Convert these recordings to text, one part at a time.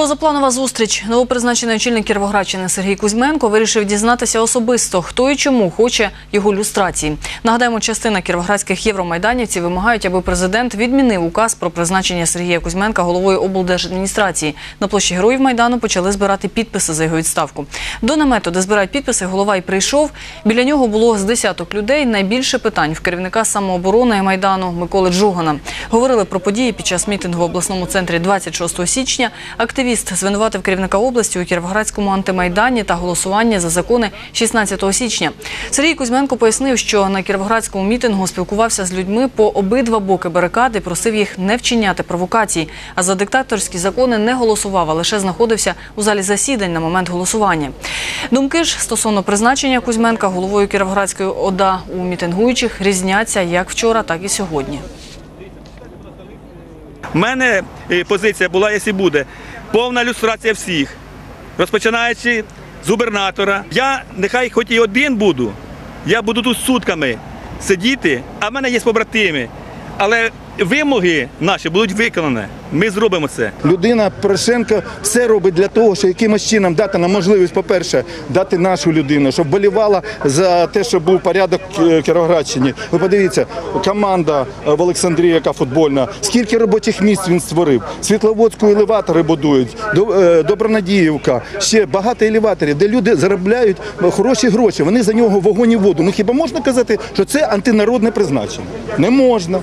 Позапланова зустріч. Новопризначений очільник Кіровоградщини Сергій Кузьменко вирішив дізнатися особисто, хто і чому хоче його люстрації. Нагадаємо, частина кіровоградських євромайданівців вимагають, аби президент відмінив указ про призначення Сергія Кузьменка головою облдержадміністрації. На площі Героїв Майдану почали збирати підписи за його відставку. До намету, де збирають підписи, голова й прийшов. Біля нього було з десяток людей. Найбільше питань в керівника самооборони Майдану Миколи Джугана. Говорили про події під час мітингу в обласному центрі 26 січня. Активіст звинуватив керівника області у Кіровоградському антимайдані та голосуванні за закони 16 січня. Сергій Кузьменко пояснив, що на кіровоградському мітингу спілкувався з людьми по обидва боки барикади, просив їх не вчиняти провокацій. А за диктаторські закони не голосував, а лише знаходився у залі засідань на момент голосування. Думки ж стосовно призначення Кузьменка головою Кіровоградської ОДА у мітингуючих різняться як вчора, так і сьогодні. У мене е, позиція була, якщо буде, повна люстрація всіх, розпочинаючи з губернатора. Я нехай хоч і один буду, я буду тут сутками сидіти, а в мене є побратими. Але вимоги наші будуть виконані. Ми зробимо це. Людина Порошенко все робить для того, щоб якимось чином дати нам можливість, по-перше, дати нашу людину, щоб болівала за те, щоб був порядок в Кіровоградщині. Ви подивіться, команда в Олександрії, яка футбольна, скільки робочих місць він створив. Світловодську елеватори будують, е, Добронадіївка, ще багато елеваторів, де люди заробляють хороші гроші. Вони за нього вогонь і воду. Ну хіба можна казати, що це антинародне призначення? Не можна.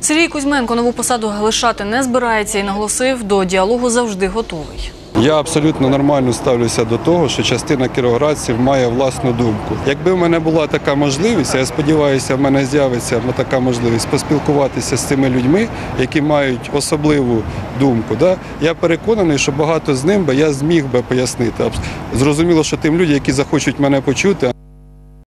Сергій Кузьменко нову посаду лишати не збирається і наголосив, до діалогу завжди готовий. Я абсолютно нормально ставлюся до того, що частина кіровоградців має власну думку. Якби в мене була така можливість, я сподіваюся, в мене з'явиться така можливість поспілкуватися з цими людьми, які мають особливу думку. Да? Я переконаний, що багато з ним би я зміг би пояснити. Зрозуміло, що тим людям, які захочуть мене почути.